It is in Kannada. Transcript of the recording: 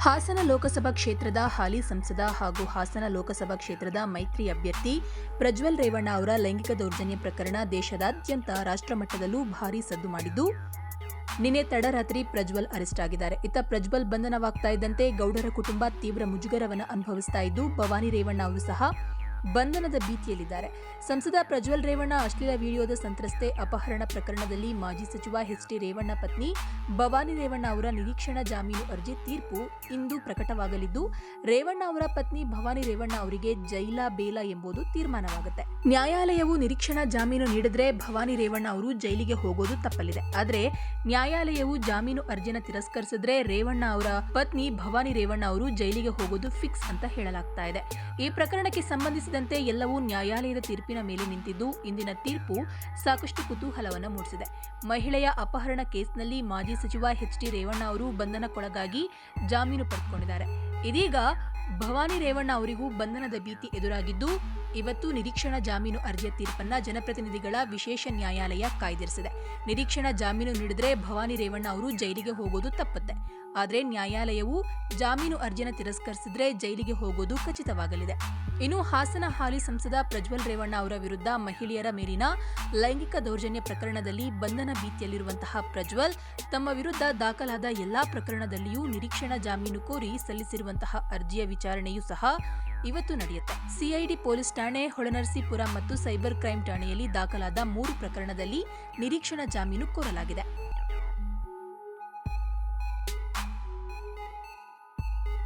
ಹಾಸನ ಲೋಕಸಭಾ ಕ್ಷೇತ್ರದ ಹಾಲಿ ಸಂಸದ ಹಾಗೂ ಹಾಸನ ಲೋಕಸಭಾ ಕ್ಷೇತ್ರದ ಮೈತ್ರಿ ಅಭ್ಯರ್ಥಿ ಪ್ರಜ್ವಲ್ ರೇವಣ್ಣ ಅವರ ಲೈಂಗಿಕ ದೌರ್ಜನ್ಯ ಪ್ರಕರಣ ದೇಶದಾದ್ಯಂತ ರಾಷ್ಟ್ರಮಟ್ಟದಲ್ಲೂ ಭಾರೀ ಸದ್ದು ಮಾಡಿದ್ದು. ನಿನ್ನೆ ತಡರಾತ್ರಿ ಪ್ರಜ್ವಲ್ ಅರೆಸ್ಟ್ ಆಗಿದ್ದಾರೆ. ಇತ್ತ ಪ್ರಜ್ವಲ್ ಬಂಧನವಾಗ್ತಾ ಇದ್ದಂತೆ ಗೌಡರ ಕುಟುಂಬ ತೀವ್ರ ಮುಜುಗರವನ್ನು ಅನುಭವಿಸ್ತಾ ಇದ್ದು, ಭವಾನಿ ರೇವಣ್ಣ ಅವರು ಸಹ ಬಂಧನದ ಭೀತಿಯಲ್ಲಿದ್ದಾರೆ. ಸಂಸದ ಪ್ರಜ್ವಲ್ ರೇವಣ್ಣ ಅಶ್ಲೀಲ ವಿಡಿಯೋದ ಸಂತ್ರಸ್ತೆ ಅಪಹರಣ ಪ್ರಕರಣದಲ್ಲಿ ಮಾಜಿ ಸಚಿವ ಎಚ್ ಡಿ ರೇವಣ್ಣ ಪತ್ನಿ ಭವಾನಿ ರೇವಣ್ಣ ಅವರ ನಿರೀಕ್ಷಣಾ ಜಾಮೀನು ಅರ್ಜಿ ತೀರ್ಪು ಇಂದು ಪ್ರಕಟವಾಗಲಿದ್ದು, ರೇವಣ್ಣ ಅವರ ಪತ್ನಿ ಭವಾನಿ ರೇವಣ್ಣ ಅವರಿಗೆ ಜೈಲ ಬೇಲ ಎಂಬುದು ತೀರ್ಮಾನವಾಗುತ್ತೆ. ನ್ಯಾಯಾಲಯವು ನಿರೀಕ್ಷಣಾ ಜಾಮೀನು ನೀಡಿದ್ರೆ ಭವಾನಿ ರೇವಣ್ಣ ಅವರು ಜೈಲಿಗೆ ಹೋಗೋದು ತಪ್ಪಲಿದೆ. ಆದರೆ ನ್ಯಾಯಾಲಯವು ಜಾಮೀನು ಅರ್ಜಿನ ತಿರಸ್ಕರಿಸಿದ್ರೆ ರೇವಣ್ಣ ಅವರ ಪತ್ನಿ ಭವಾನಿ ರೇವಣ್ಣ ಅವರು ಜೈಲಿಗೆ ಹೋಗೋದು ಫಿಕ್ಸ್ ಅಂತ ಹೇಳಲಾಗ್ತಾ ಇದೆ. ಈ ಪ್ರಕರಣಕ್ಕೆ ಸಂಬಂಧಿಸಿದಂತೆ ಎಲ್ಲವೂ ನ್ಯಾಯಾಲಯದ ತೀರ್ಪಿನ ಮೇಲೆ ನಿಂತಿದ್ದು, ಇಂದಿನ ತೀರ್ಪು ಸಾಕಷ್ಟು ಕುತೂಹಲವನ್ನು ಮೂಡಿಸಿದೆ. ಮಹಿಳೆಯ ಅಪಹರಣ ಕೇಸ್ನಲ್ಲಿ ಮಾಜಿ ಸಚಿವ ಎಚ್ ಡಿ ರೇವಣ್ಣ ಅವರು ಬಂಧನಕ್ಕೊಳಗಾಗಿ ಜಾಮೀನು ಪಡೆದುಕೊಂಡಿದ್ದಾರೆ. ಇದೀಗ ಭವಾನಿ ರೇವಣ್ಣ ಅವರಿಗೂ ಬಂಧನದ ಭೀತಿ ಎದುರಾಗಿದ್ದು, ಇವತ್ತು ನಿರೀಕ್ಷಣಾ ಜಾಮೀನು ಅರ್ಜಿಯ ತೀರ್ಪನ್ನ ಜನಪ್ರತಿನಿಧಿಗಳ ವಿಶೇಷ ನ್ಯಾಯಾಲಯ ಕಾಯ್ದಿರಿಸಿದೆ. ನಿರೀಕ್ಷಣಾ ಜಾಮೀನು ನೀಡಿದ್ರೆ ಭವಾನಿ ರೇವಣ್ಣ ಅವರು ಜೈಲಿಗೆ ಹೋಗೋದು ತಪ್ಪುತ್ತೆ. ಆದರೆ ನ್ಯಾಯಾಲಯವು ಜಾಮೀನು ಅರ್ಜಿನ ತಿರಸ್ಕರಿಸಿದ್ರೆ ಜೈಲಿಗೆ ಹೋಗೋದು ಖಚಿತವಾಗಲಿದೆ. ಇನ್ನು ಹಾಸನ ಹಾಲಿ ಸಂಸದ ಪ್ರಜ್ವಲ್ ರೇವಣ್ಣ ಅವರ ವಿರುದ್ಧ ಮಹಿಳೆಯರ ಮೇಲಿನ ಲೈಂಗಿಕ ದೌರ್ಜನ್ಯ ಪ್ರಕರಣದಲ್ಲಿ ಬಂಧನ ಭೀತಿಯಲ್ಲಿರುವಂತಹ ಪ್ರಜ್ವಲ್ ತಮ್ಮ ವಿರುದ್ಧ ದಾಖಲಾದ ಎಲ್ಲಾ ಪ್ರಕರಣದಲ್ಲಿಯೂ ನಿರೀಕ್ಷಣಾ ಜಾಮೀನು ಕೋರಿ ಸಲ್ಲಿಸಿರುವಂತಹ ಅರ್ಜಿಯ ವಿಚಾರಣೆಯೂ ಸಹ ಇವತ್ತು ನಡೆಯುತ್ತೆ. ಸಿಐಡಿ ಪೊಲೀಸ್ ಠಾಣೆ, ಹೊಳೆನರಸೀಪುರ ಮತ್ತು ಸೈಬರ್ ಕ್ರೈಂ ಠಾಣೆಯಲ್ಲಿ ದಾಖಲಾದ ಮೂರು ಪ್ರಕರಣದಲ್ಲಿ ನಿರೀಕ್ಷಣಾ ಜಾಮೀನು ಕೋರಲಾಗಿದೆ.